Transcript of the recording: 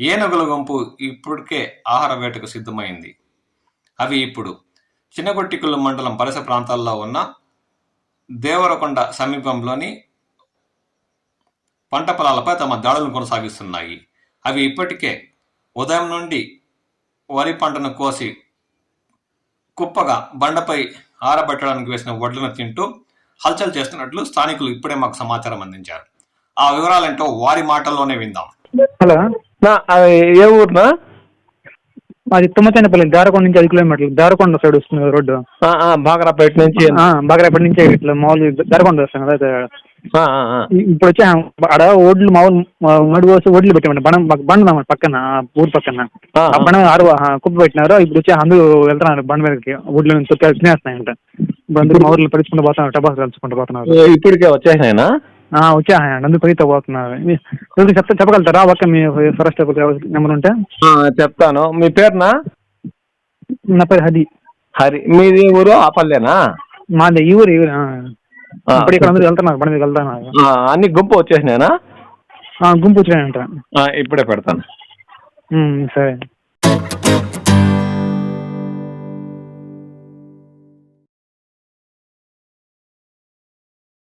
ఏనుగుల గుంపు ఇప్పటికే ఆహార వేటకు సిద్ధమైంది. అవి ఇప్పుడు చిన్నగొట్టికుల్లు మండలం పరిసర ప్రాంతాల్లో ఉన్న దేవరకొండ సమీపంలోని పంట పొలాలపై తమ దాడులను కొనసాగిస్తున్నాయి. అవి ఇప్పటికే ఉదయం నుండి వరి పంటను కోసి కుప్పగా బండపై ఆరబెట్టడానికి వేసిన వడ్లను తింటూ హల్చల్ చేస్తున్నట్లు స్థానికులు ఇప్పుడే మాకు సమాచారం అందించారు. ఆ వివరాలేంటో వారి మాటల్లోనే విందాం. హలో. నా అది ఏ ఊరునా? మాది తుమ్మచనపల్లి దారకొండ నుంచి ఐదు కిలోమీటర్లు. దారకొండ సైడ్ వస్తుంది రోడ్డు. బాగరాపేట నుంచి. బాగరేపటి నుంచి ఇట్లా మామూలు దారకొండ వస్తాం కదా అదే. ఇప్పుడు వచ్చి ఆడ ఓడ్లు మామూలు మడి పోసి ఓడ్లు పెట్టామండి బండ బండ ఉందన్నమాట పక్కన ఊరు పక్కన. ఆ, బండ మీద ఆరు కుప్ప పెట్టినారు. ఇప్పుడు వచ్చి అందరూ వెళ్తున్నారు బండ మీదకి. ఓడ్లు నుంచి తినేస్తున్నాయంట. ఇప్పుడు అందరూ మా ఊర్లో పరిచుకుంటూ పోతున్నారు టపాసు కలుసుకుంటూ పోతున్నారు. ఇప్పటికే వచ్చేసినాయినా? వచ్చాయండి అందరూ పరిగెత్తా పోతున్నారు మీ- ఎవరికి చెప్తా చెప్పగలుగుతారా? ఒక్క మీ ఫరెస్ట్ నెంబర్ ఉంటే? చెప్తాను. మీ పేరునా? నా పేరు హది. హరి. మీది ఊరు ఆపల్లేనా? మాది ఈ ఊరు ఈ ఇప్పుడు ఇక్కడ అందరూ వెళ్తున్నారు బండి మీద వెళ్తున్నారు. అన్ని గుంపు వచ్చేసినాయినా? ఆ, గుంపు వచ్చినాయంట. ఆ, ఇప్పుడే పెడతాను. సరే.